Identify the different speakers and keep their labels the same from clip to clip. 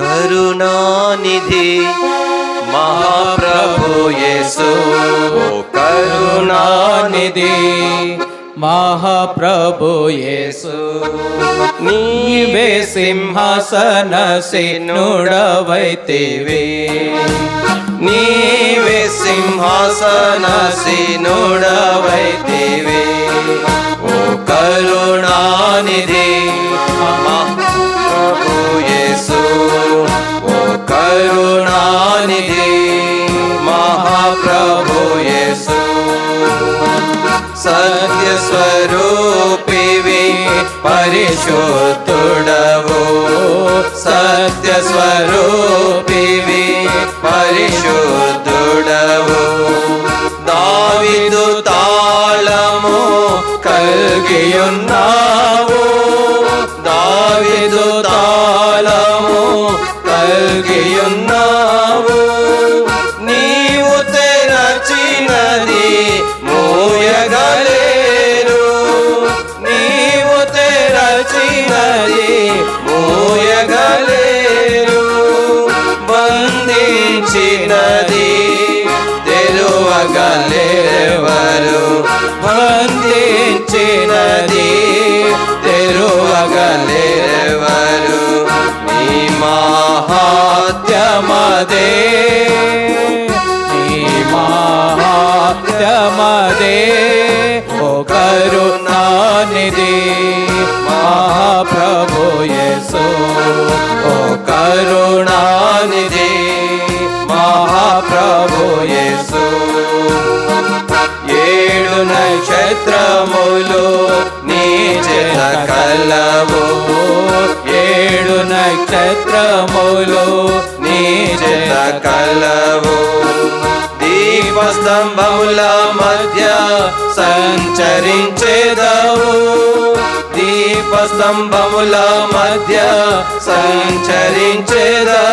Speaker 1: కరుణానిధి మహాప్రభుయేసు కరుణానిధి
Speaker 2: మహాప్రభుయేసు నీవే సింహాసన సినుడవైతివి
Speaker 1: నీవే సింహాసన సినుడవైతివి ఓ కరుణానిధి സത്യസ്വരൂപിവി പരിശുദ്ധുടവോ. സത്യസ്വരൂപിവി പരിശോത്തുടവോ ദാവിദു താളമോ കൽകിയുന്നാ తెరువగలేవరు బంధించినది? తెరువగలేవరు నీ మహాత్యమదే.
Speaker 2: నీ మహాత్యమదే. ఓ కరుణానిధి మహాప్రభు యేసు.
Speaker 1: ఓ కరుణానిధి మహాప్రభు నక్షత్రములు నీచిన కలవు.
Speaker 2: ఏడు నక్షత్రములు
Speaker 1: నీచిన కలవు. దీపస్తంభముల మధ్య సంచరించేదవు. దీపస్తంభముల మధ్య సంచరించేదవు.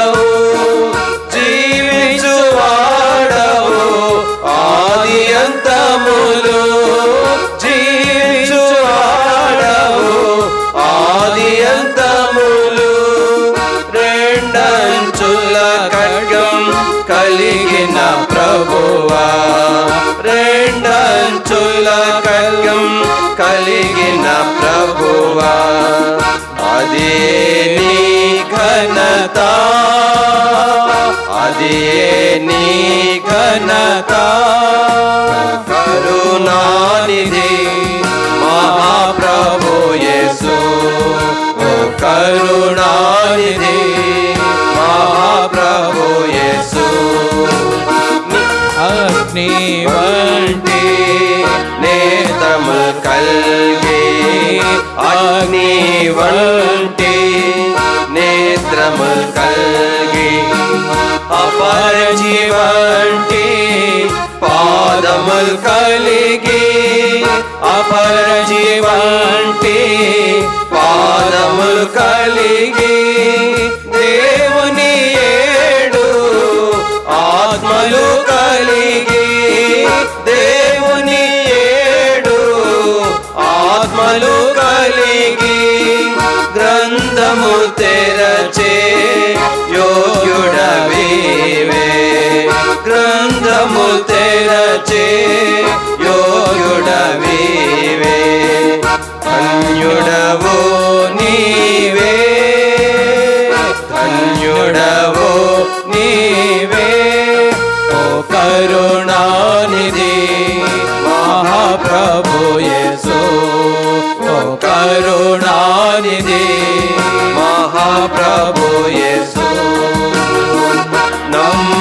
Speaker 1: రెండంచుల కలిగిన ప్రభువా. అదే నీ ఘనత. అదే నీ ఘనత. కల్గి అగ్ని వంటి నేత్రము కల్గి అపరజి వంటి పాదములు కలిగి అపరజి వంటి పాదములు కలిగి i'm samut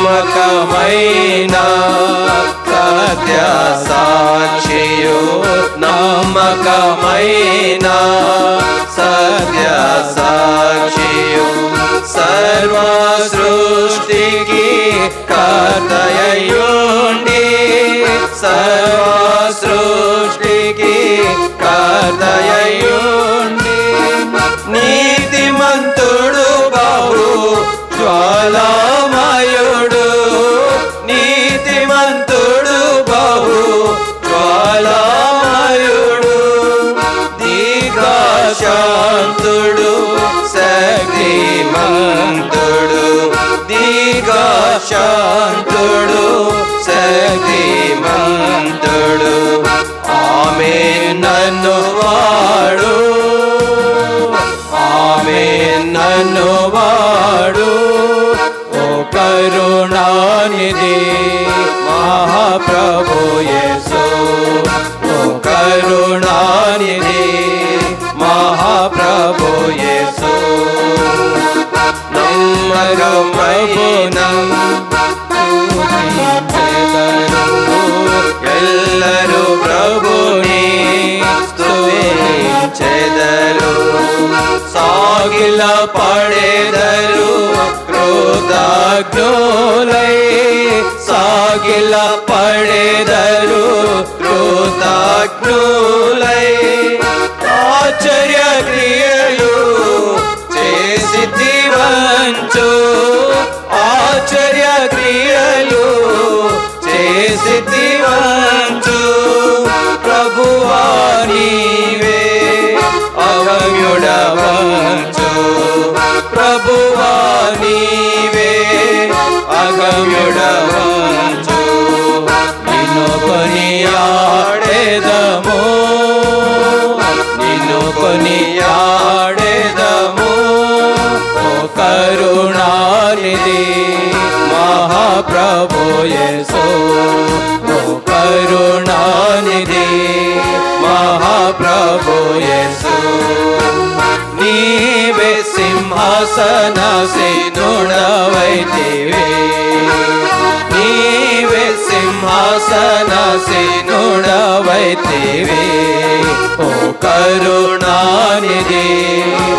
Speaker 1: నమ్మకమైన సత్య సాక్షియు నమ్మకమైన సత్య సాక్షియు సర్వ
Speaker 2: శక్తిమంతుడు శక్తిమంతుడు
Speaker 1: సాగిల పడేదరు క్రోధాగ్నులై. సాగిల పడేదరు
Speaker 2: కృతజ్ఞులై
Speaker 1: ఆచర్య క్రియలు
Speaker 2: చేసి
Speaker 1: వంచు ఆచర్య క్రియలు చేసి మహాప్రభు యేసు ఓ కరుణానిధి మహాప్రభు యేసు. నీవే సింహాసన సినుడవైతివే నీవే సింహాసన సినుడవైతివే ఓ కరుణానిధి మహాప్రభు యేసు